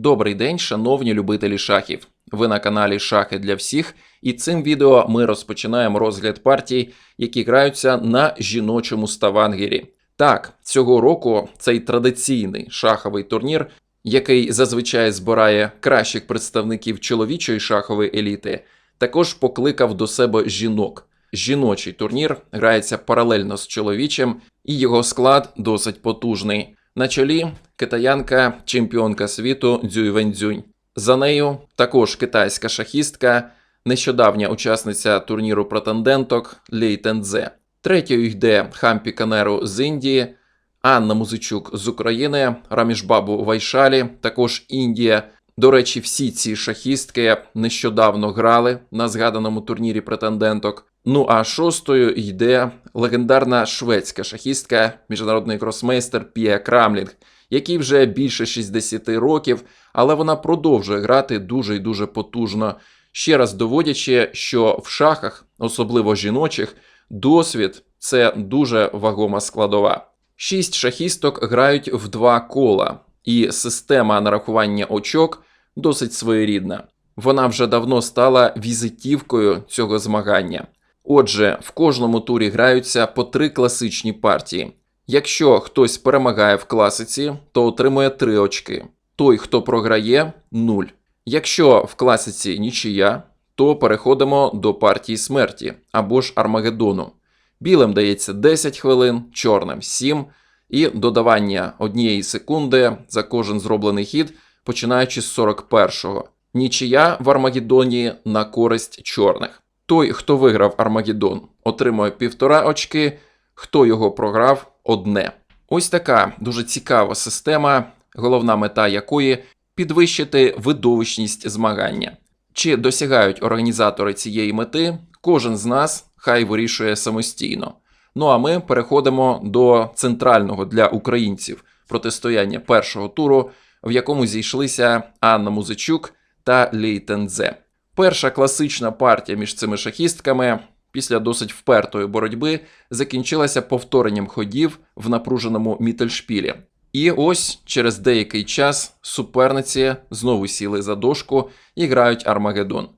Добрий день, шановні любителі шахів. Ви на каналі Шахи для всіх, і цим відео ми розпочинаємо розгляд партій, які граються на жіночому ставангері. Так, цього року цей традиційний шаховий турнір, який зазвичай збирає кращих представників чоловічої шахової еліти, також покликав до себе жінок. Жіночий турнір грається паралельно з чоловічим, і його склад досить потужний. На чолі китаянка, чемпіонка світу Дзюй Венцзюнь. За нею також китайська шахістка, нещодавня учасниця турніру претенденток Лей Тензе. Третьою йде Хампі Канеру з Індії, Анна Музичук з України, Рамішбабу Вайшалі, також Індія. До речі, всі ці шахістки нещодавно грали на згаданому турнірі претенденток. Ну а шостою йде легендарна шведська шахістка, міжнародний кросмейстер Пія Крамлінг, який вже більше 60 років, але вона продовжує грати дуже і дуже потужно, ще раз доводячи, що в шахах, особливо жіночих, досвід це дуже вагома складова. Шість шахісток грають в два кола, і система нарахування очок досить своєрідна. Вона вже давно стала візитівкою цього змагання. Отже, в кожному турі граються по три класичні партії. Якщо хтось перемагає в класиці, то отримує 3 очки. Той, хто програє 0. Якщо в класиці нічия, то переходимо до партії смерті або ж Армагеддону. Білим дається 10 хвилин, чорним 7, і додавання однієї секунди за кожен зроблений хід, починаючи з 41-го. Нічия в Армагеддоні на користь чорних. Той, хто виграв Армагеддон, отримує півтора очки, хто його програв одне. Ось така дуже цікава система, головна мета якої підвищити видовищність змагання. Чи досягають організатори цієї мети, кожен з нас хай вирішує самостійно. Ну а ми переходимо до центрального для українців протистояння першого туру, в якому зійшлися Анна Музичук та Лей Тензе. Перша класична партія між цими шахістками після досить впертої боротьби закінчилася повторенням ходів в напруженому мітельшпілі. І ось через деякий час суперниці знову сіли за дошку і грають Армагеддон.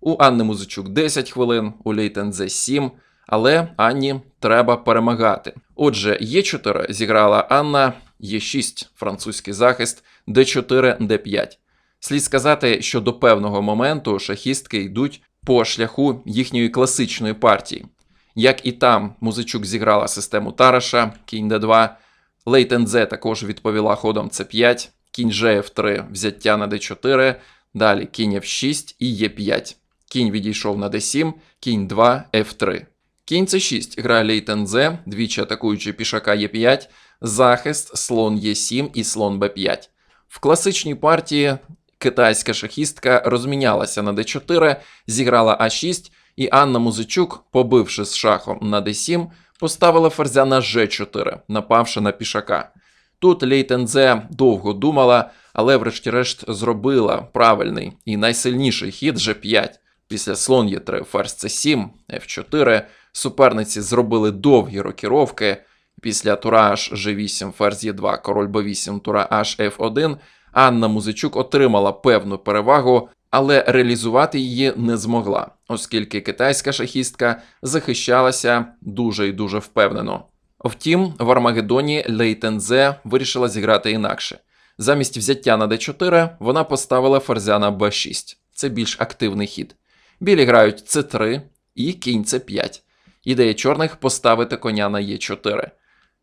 У Анни Музичук 10 хвилин, у Лейтензе 7, але Анні треба перемагати. Отже, Е4 зіграла Анна, Е6 французький захист, Д4, Д5. Слід сказати, що до певного моменту шахістки йдуть по шляху їхньої класичної партії. Як і там, Музичук зіграла систему Тараша, кінь d2, Лейтензе також відповіла ходом c5, кінь G3, взяття на d4, далі кінь f6 і e5. Кінь відійшов на d7, кінь 2, f3. Кінь c6 грає Лейтензе, двічі атакуючи пішака e5, захист, слон e7 і слон b5. В класичній партії китайська шахістка розмінялася на d4, зіграла а6, і Анна Музичук, побивши з шахом на d7, поставила ферзя на g4, напавши на пішака. Тут Лейтензе довго думала, але врешті-решт зробила правильний і найсильніший хід g5. Після слон Е3, ферзь c7, f4. Суперниці зробили довгі рокіровки. Після тура H g8, ферзь Е2, король b8, тура H f1. Анна Музичук отримала певну перевагу, але реалізувати її не змогла, оскільки китайська шахістка захищалася дуже і дуже впевнено. Втім, в Армагеддоні Лейтензе вирішила зіграти інакше. Замість взяття на d4 вона поставила ферзя на b6. Це більш активний хід. Білі грають c3 і кінь c5. Ідея чорних поставити коня на e4.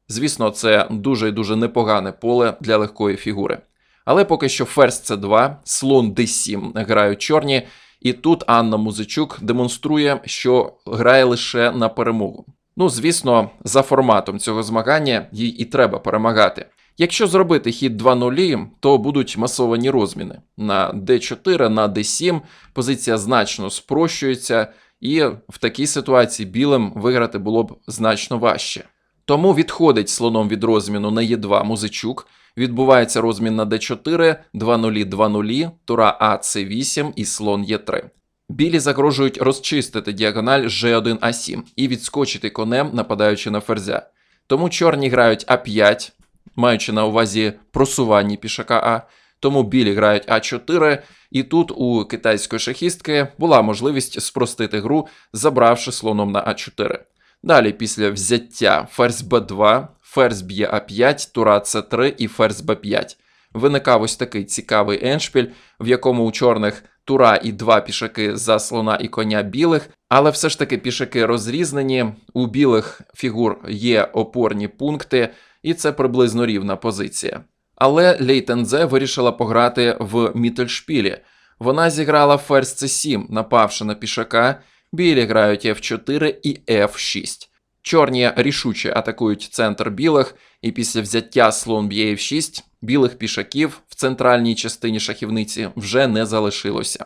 Звісно, це дуже і дуже непогане поле для легкої фігури. Але поки що ферзь c2, слон d7 грають чорні, і тут Анна Музичук демонструє, що грає лише на перемогу. Ну, звісно, за форматом цього змагання їй і треба перемагати. Якщо зробити хід 2-0, то будуть масовані розміни. На d4, на d7 позиція значно спрощується, і в такій ситуації білим виграти було б значно важче. Тому відходить слоном від розміну на Е2 Музичук, відбувається розмін на d4, 2-0, 2-0, тура А С8 і слон Е3. Білі загрожують розчистити діагональ G1 А7 і відскочити конем, нападаючи на ферзя. Тому чорні грають А5, маючи на увазі просування пішака А, тому білі грають А4, і тут у китайської шахістки була можливість спростити гру, забравши слоном на А4. Далі, після взяття ферзь Б2, ферзь б'є А5, тура С3 і ферзь Б5. Виникав ось такий цікавий еншпіль, в якому у чорних тура і два пішаки за слона і коня білих, але все ж таки пішаки розрізнені. У білих фігур є опорні пункти, і це приблизно рівна позиція. Але Лейтензе вирішила пограти в Міттельшпілі. Вона зіграла ферзь c7, напавши на пішака. Білі грають f4 і f6. Чорні рішуче атакують центр білих, і після взяття слон б'є f6 білих пішаків в центральній частині шахівниці вже не залишилося.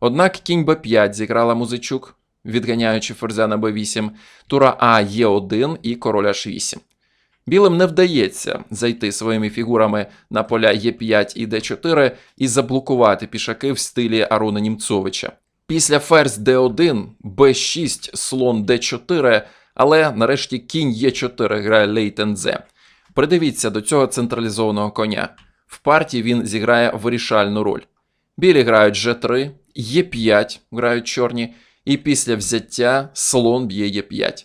Однак кінь b5 зіграла музичук, відганяючи ферзя на b8, тура А Е1 і король H8. Білим не вдається зайти своїми фігурами на поля Е5 і Д4 і заблокувати пішаки в стилі Аруна Німцовича. Після ферзь Д1, Б6, слон Д4, але нарешті кінь Е4 грає Лейтензе. Придивіться до цього централізованого коня. В партії він зіграє вирішальну роль. Білі грають G3, Е5 грають чорні, і після взяття слон б'є Е5.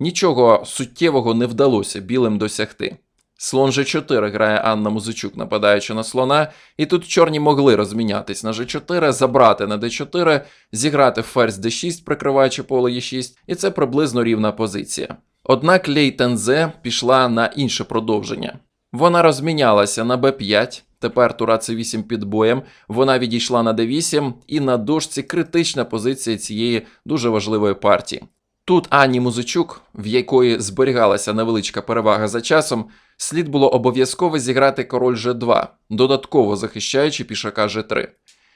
Нічого суттєвого не вдалося білим досягти. Слон G4 грає Анна Музичук, нападаючи на слона, і тут чорні могли розмінятись на G4, забрати на D4, зіграти ферзь D6, прикриваючи поле Е6, і це приблизно рівна позиція. Однак Лейтензе пішла на інше продовження. Вона розмінялася на b5, тепер тура c8 під боєм, вона відійшла на d8, і на дошці критична позиція цієї дуже важливої партії. Тут Ані Музичук, в якої зберігалася невеличка перевага за часом, слід було обов'язково зіграти король G2, додатково захищаючи пішака G3.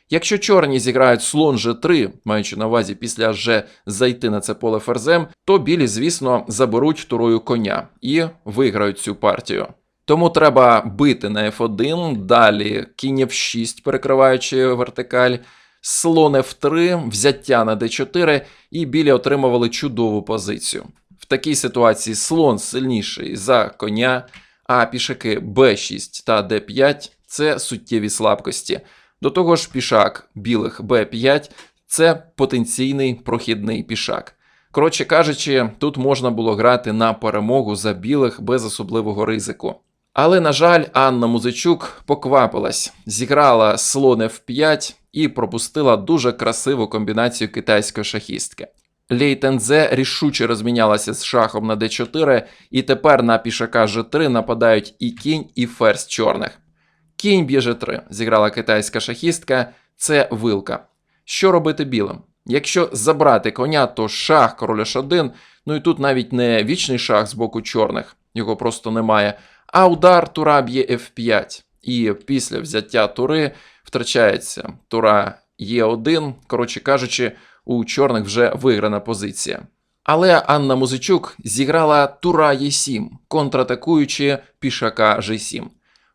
Якщо чорні зіграють слон G3, маючи на увазі після G зайти на це поле ферзем, то білі, звісно, заберуть турою коня і виграють цю партію. Тому треба бити на F1, далі кінь F6, перекриваючи вертикаль, слон F3, взяття на D4, і білі отримували чудову позицію. В такій ситуації слон сильніший за коня, а пішаки B6 та D5 це суттєві слабкості. До того ж, пішак білих b5 це потенційний прохідний пішак. Коротше кажучи, тут можна було грати на перемогу за білих без особливого ризику. Але, на жаль, Анна Музичук поквапилась, зіграла слон f5 і пропустила дуже красиву комбінацію китайської шахістки. Лейтензе рішуче розмінялася з шахом на d4, і тепер на пішака g3 нападають і кінь, і ферзь чорних. Кінь б'є G3, зіграла китайська шахістка, це вилка. Що робити білим? Якщо забрати коня, то шах король H1, ну і тут навіть не вічний шах з боку чорних, його просто немає, а удар тура б'є F5. І після взяття тури втрачається тура Е1, коротше кажучи, у чорних вже виграна позиція. Але Анна Музичук зіграла тура Е7, контратакуючи пішака G7.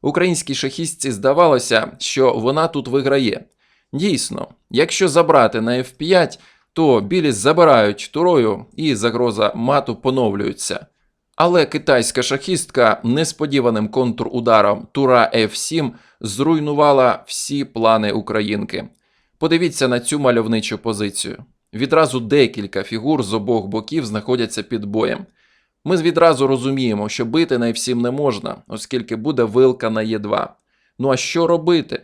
Українській шахістці здавалося, що вона тут виграє. Дійсно, якщо забрати на F5, то білі забирають турою і загроза мату поновлюється. Але китайська шахістка несподіваним контрударом тура F7 зруйнувала всі плани українки. Подивіться на цю мальовничу позицію. Відразу декілька фігур з обох боків знаходяться під боєм. Ми відразу розуміємо, що бити на F7 не можна, оскільки буде вилка на Е2. Ну а що робити?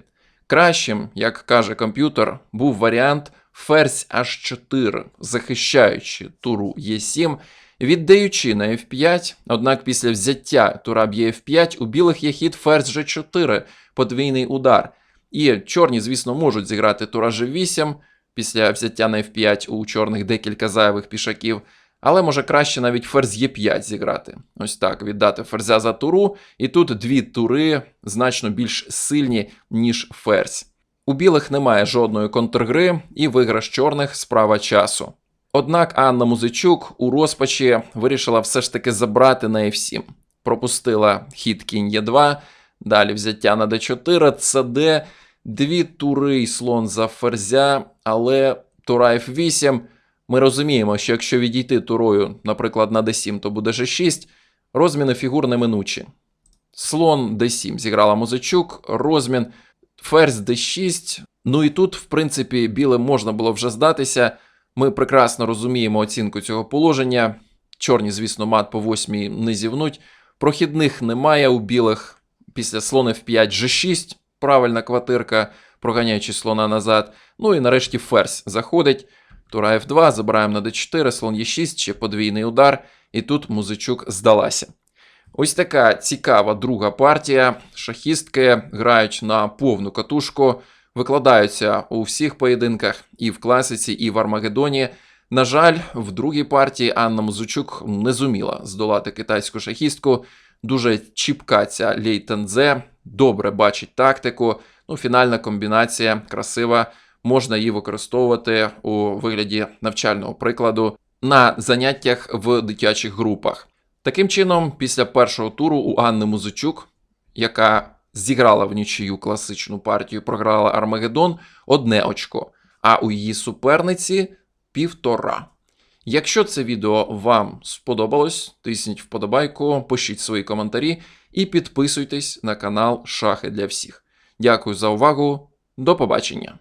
Кращим, як каже комп'ютер, був варіант ферзь H4, захищаючи туру Е7, віддаючи на F5, однак після взяття тура б'є F5 у білих є хід ферзь G4, подвійний удар. І чорні, звісно, можуть зіграти тура G8, після взяття на F5 у чорних декілька зайвих пішаків. Але може краще навіть ферзь Е5 зіграти. Ось так, віддати ферзя за туру, і тут дві тури значно більш сильні, ніж ферзь. У білих немає жодної контргри, і виграш чорних справа часу. Однак Анна Музичук у розпачі вирішила все ж таки забрати на F7. Пропустила хід кінь Е2, далі взяття на d4, ЦД, дві тури й слон за ферзя, але тура F8. Ми розуміємо, що якщо відійти турою, наприклад, на d7, то буде g6, розміни фігур неминучі. Слон d7 зіграла Музичук, розмін ферзь d6. Ну і тут, в принципі, білим можна було вже здатися. Ми прекрасно розуміємо оцінку цього положення. Чорні, звісно, мат по восьмій не зівнуть. Прохідних немає у білих. Після слона f5 g6, правильна квартирка, проганяючи слона назад. Ну і нарешті ферзь заходить. Тура f2, забираємо на d4, слон e6, ще подвійний удар, і тут музичук здалася. Ось така цікава друга партія. Шахістки грають на повну катушку, викладаються у всіх поєдинках і в класиці, і в Армагеддоні. На жаль, в другій партії Анна Музичук не зуміла здолати китайську шахістку. Дуже чіпка ця Лейтензе, добре бачить тактику. Ну, фінальна комбінація красива. Можна її використовувати у вигляді навчального прикладу на заняттях в дитячих групах. Таким чином, після першого туру у Анни Музичук, яка зіграла в нічию класичну партію, програла Армагеддон, одне очко, а у її суперниці півтора. Якщо це відео вам сподобалось, тисніть вподобайку, пишіть свої коментарі і підписуйтесь на канал Шахи для всіх. Дякую за увагу. До побачення!